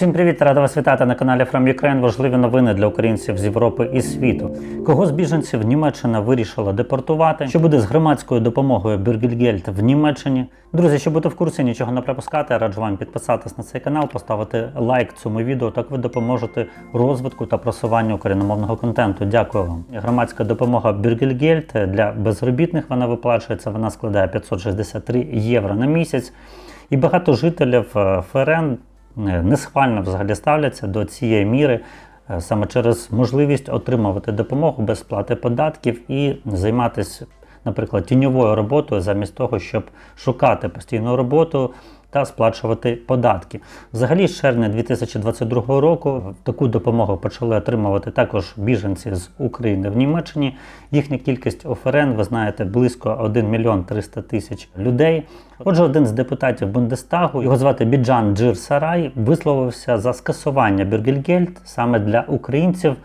Всім привіт, рада вас вітати на каналі From Ukraine. Важливі новини для українців з Європи і світу. Кого з біженців Німеччина вирішила депортувати? Що буде з громадською допомогою Бюргельгельд в Німеччині? Друзі, щоб бути в курсі, нічого не пропускати, раджу вам підписатись на цей канал, поставити лайк цьому відео. Так ви допоможете розвитку та просуванню україномовного контенту. Дякую вам. Громадська допомога Бюргельгельд для безробітних вона виплачується. Вона складає 563 євро на місяць. І багато жителів е, ФРН несхвально взагалі ставляться до цієї міри е, саме через можливість отримувати допомогу без сплати податків і займатися, наприклад, тіньовою роботою замість того, щоб шукати постійну роботу та сплачувати податки. Взагалі, з червня 2022 року таку допомогу почали отримувати також біженці з України в Німеччині. Їхня кількість ОФРН, ви знаєте, близько 1 мільйон 300 тисяч людей. Отже, один з депутатів Бундестагу, його звати Біджан Джир Сарай, висловився за скасування Бюргельгельд саме для українців.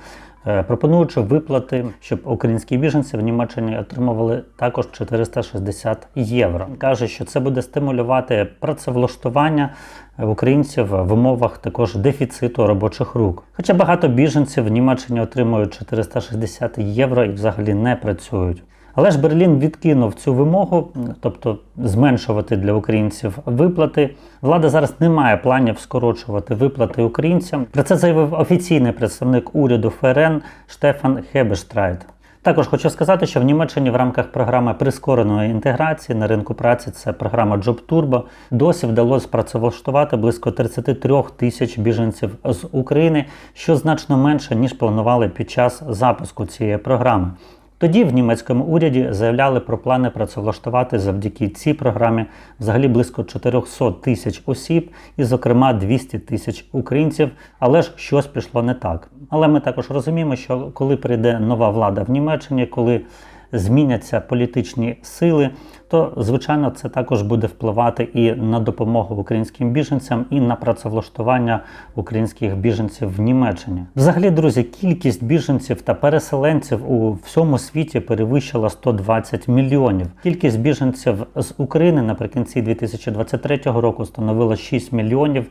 Е, Пропонуючи виплати, щоб українські біженці в Німеччині отримували також 460 євро. Каже, що це буде стимулювати працевлаштування українців в умовах також дефіциту робочих рук. Хоча багато біженців в Німеччині отримують 460 євро і взагалі не працюють. Але ж Берлін відкинув цю вимогу, тобто зменшувати для українців виплати. Влада зараз не має планів скорочувати виплати українцям. Про це заявив офіційний представник уряду ФРН Штефан Хебештрайт. Також хочу сказати, що в Німеччині в рамках програми прискореної інтеграції на ринку праці це програма Job Turbo, досі вдалося працевлаштувати близько 33 тисяч біженців з України, що значно менше ніж планували під час запуску цієї програми. Тоді в німецькому уряді заявляли про плани працевлаштувати завдяки цій програмі взагалі близько 400 тисяч осіб, і, зокрема, 200 тисяч українців. Але ж щось пішло не так. Але ми також розуміємо, що коли прийде нова влада в Німеччині, коли зміняться політичні сили, то звичайно це також буде впливати і на допомогу українським біженцям, і на працевлаштування українських біженців в Німеччині. Взагалі, друзі, кількість біженців та переселенців у всьому світі перевищила 120 мільйонів. Кількість біженців з України наприкінці 2023 року становила 6 мільйонів.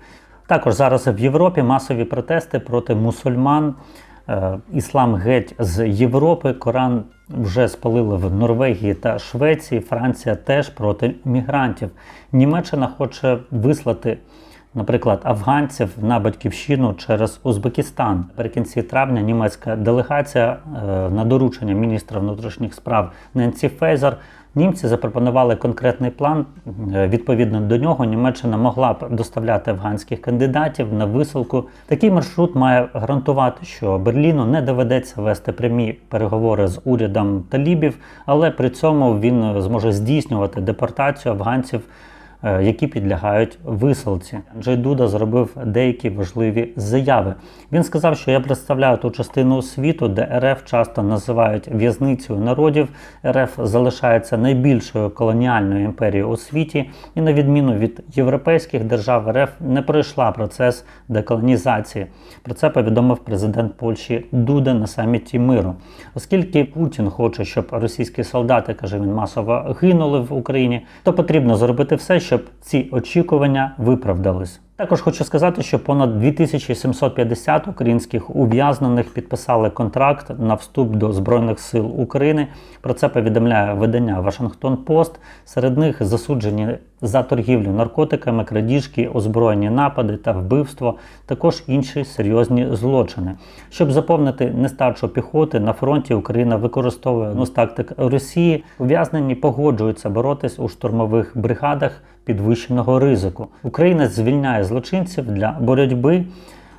Також зараз в Європі масові протести проти мусульман. Е, Іслам геть з Європи, Коран вже спалили в Норвегії та Швеції. Франція теж проти мігрантів. Німеччина хоче вислати, наприклад, афганців на батьківщину через Узбекистан. Наприкінці травня німецька делегація е, на доручення міністра внутрішніх справ Ненсі Фейзер Німці запропонували конкретний план. Е, Відповідно до нього Німеччина могла б доставляти афганських кандидатів на висилку. Такий маршрут має гарантувати, що Берліну не доведеться вести прямі переговори з урядом талібів, але при цьому він зможе здійснювати депортацію афганців. Е, Які підлягають висилці, Джей Дуда зробив деякі важливі заяви. Він сказав, що я представляю ту частину світу, де РФ часто називають в'язницею народів. РФ залишається найбільшою колоніальною імперією у світі, і на відміну від європейських держав, РФ не пройшла процес деколонізації. Про це повідомив президент Польщі Дуда на саміті миру. Оскільки Путін хоче, щоб російські солдати, каже він, масово гинули в Україні, то потрібно зробити все, щоб ці очікування виправдались. Також хочу сказати, що понад 2750 українських ув'язнених підписали контракт на вступ до Збройних сил України. Про це повідомляє видання Вашингтон Пост. Серед них засуджені за торгівлю наркотиками, крадіжки, озброєні напади та вбивство, також інші серйозні злочини. Щоб заповнити нестачу піхоти на фронті, Україна використовує ну, тактик Росії. Ув'язнені погоджуються боротись у штурмових бригадах підвищеного ризику. Україна звільняє злочинців для боротьби.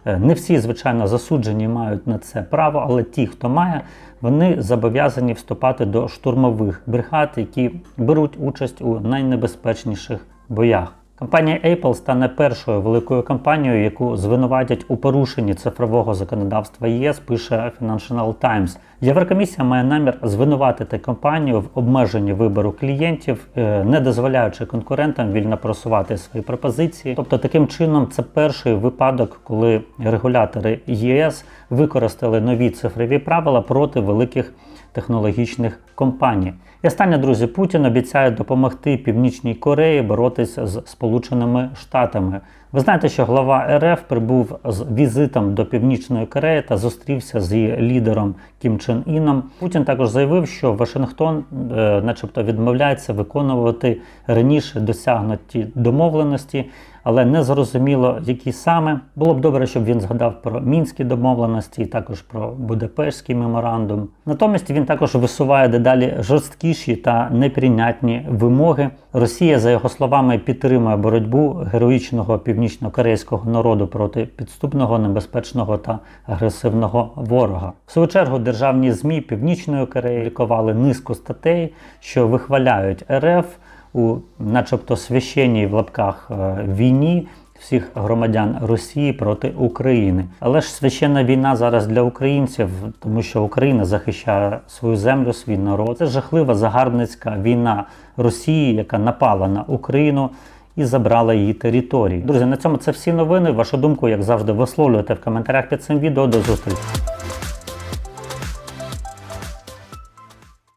Е, Не всі, звичайно, засуджені мають на це право, але ті, хто має, вони зобов'язані вступати до штурмових бригад, які беруть участь у найнебезпечніших боях. Компанія Apple стане першою великою компанією, яку звинуватять у порушенні цифрового законодавства ЄС, пише Financial Times. Єврокомісія має намір звинуватити компанію в обмеженні вибору клієнтів, е, не дозволяючи конкурентам вільно просувати свої пропозиції. Тобто, таким чином, це перший випадок, коли регулятори ЄС використали нові цифрові правила проти великих технологічних компаній. І останнє, друзі, Путін обіцяє допомогти Північній Кореї боротися з Сполученими Штатами. Ви знаєте, що глава РФ прибув з візитом до Північної Кореї та зустрівся з її лідером Кім Чен Іном. Путін також заявив, що Вашингтон, е, начебто, відмовляється виконувати раніше досягнуті домовленості, але не зрозуміло, які саме. Було б добре, щоб він згадав про мінські домовленості, і також про Будапештський меморандум. Натомість він також висуває дедалі жорсткіші та неприйнятні вимоги. Росія, за його словами, підтримує боротьбу героїчного північно-корейського народу проти підступного, небезпечного та агресивного ворога. В свою чергу державні змі Північної Кореї лікували низку статей, що вихваляють РФ у, начебто, священній в лапках е, війні. Всіх громадян Росії проти України, але ж священна війна зараз для українців, тому що Україна захищає свою землю, свій народ. Це жахлива загарбницька війна Росії, яка напала на Україну і забрала її території. Друзі, на цьому це всі новини. Вашу думку, як завжди, висловлюйте в коментарях під цим відео. До зустрічі.